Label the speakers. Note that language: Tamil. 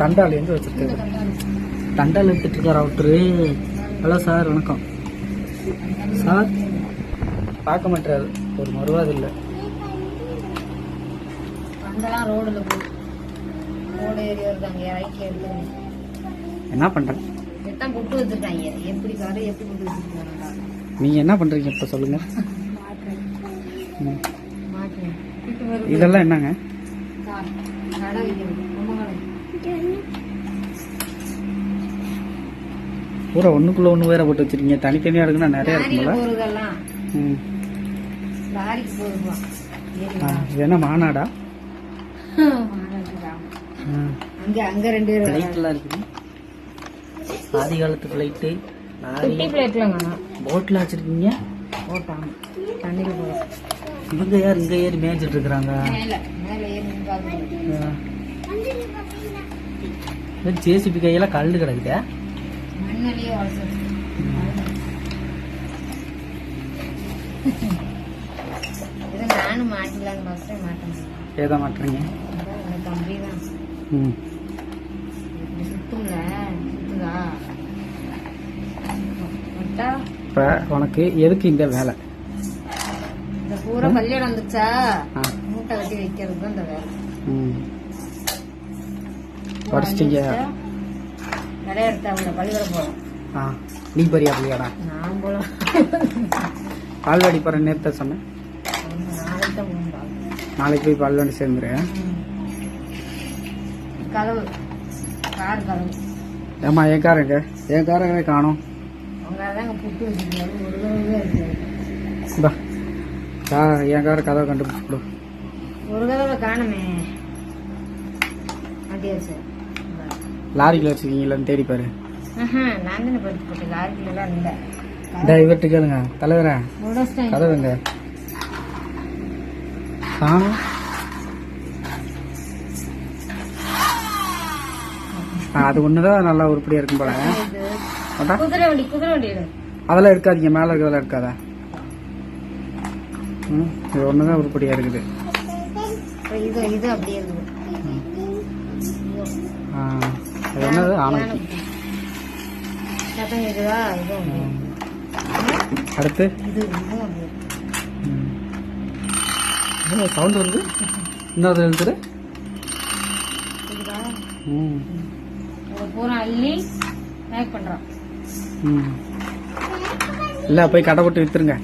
Speaker 1: தண்டால்
Speaker 2: எங்கே வச்சிருக்காரு?
Speaker 1: தண்டால்.
Speaker 2: எடுத்துட்டு இருக்காரு அவரு. ஹலோ சார் வணக்கம். சார் பார்க்க மாட்டாரு ஒரு மறுவாது இல்லை. என்ன
Speaker 1: வச்சிருக்காங்க
Speaker 2: நீங்கள் என்ன பண்ணுறீங்க இப்போ
Speaker 1: வரும்
Speaker 2: இதெல்லாம் என்னங்க
Speaker 1: கடை வைக்கிறது ரொம்ப கடை
Speaker 2: பூரா ஒன்றுக்குள்ளே ஒன்று வேற போட்டு வச்சிருக்கீங்க. தனித்தனியாக இருக்குன்னா நிறைய
Speaker 1: போறதெல்லாம்
Speaker 2: ம். என்ன மாநாடா
Speaker 1: அங்க அங்க ரெண்டு
Speaker 2: ஃப்ளைட்லாம் இருக்குது. ஆதி காலத்து ஃப்ளைட்டு
Speaker 1: குட்டி வேணாம்.
Speaker 2: போட்டில் வச்சுருக்கீங்க?
Speaker 1: போட்டாங்க. தண்ணியில
Speaker 2: இவங்க யார் இங்கே ஏறி மேய்ச்சிட்டு இருக்கிறாங்க?
Speaker 1: மேல ஏறி
Speaker 2: ஜேசிபி கையெல்லாம் கல் கிடக்குதே. ஏதா மாட்டுறீங்க? ம். இப்போ உனக்கு எதுக்கு இந்த வேலை?
Speaker 1: இந்த பூரா கல்யாணம் வந்துச்சா? மூட்டை கட்டி வைக்கிறது தான் இந்த வேலை.
Speaker 2: ம். படிச்சிட்டீங்க.
Speaker 1: நிறைய எடுத்து அவங்க பள்ளிக்கூட போகலாம்
Speaker 2: ஆ நீ பெரிய அப்படியாடா?
Speaker 1: நான் போகலாம்
Speaker 2: பால்வாடி போகிற நேரத்தை சொன்னேன்
Speaker 1: நாளைக்கு
Speaker 2: போய் பால்வாடி சேர்ந்துரு.
Speaker 1: கதவு. கார் கதவு.
Speaker 2: ஏம்மா என் காரங்க என் காரங்களே காணும்? என் கார கதவை கண்டுபிடிச்சு கொடு.
Speaker 1: ஒரு தடவை காணுமே. மாட்டியாச்சு.
Speaker 2: லாரியில் வச்சுருக்கீங்களான்னு தேடி பாரு.
Speaker 1: நான் தானே படுத்து போட்டேன். லாரிக்குள்ளலாம் இல்லை.
Speaker 2: இந்த இவர்கிட்ட கேளுங்க. தலைவரே.
Speaker 1: முடிச்சிட்டேன்
Speaker 2: கதவுங்க. காணும் ஆ, அது ஒண்ணுதான் நல்லா உருப்படியா இருக்கும் போல. அதெல்லாம் எடுக்காதீங்க மேல இருக்கிறதெல்லாம் எடுக்காத. ம் இது ஒண்ணுதான் உருப்படியா இருக்குது.
Speaker 1: அப்புறம் இது இது அப்படியே இருக்குது.
Speaker 2: ஆ, அது என்னது
Speaker 1: அப்படியே
Speaker 2: அடுத்து? சவுண்ட் வருது? இன்னொரு எழுத்துரு ம்.
Speaker 1: பூரா அள்ளி. பேக் பண்றான்
Speaker 2: ம். இல்லை போய் கடை போட்டு வித்துருங்க.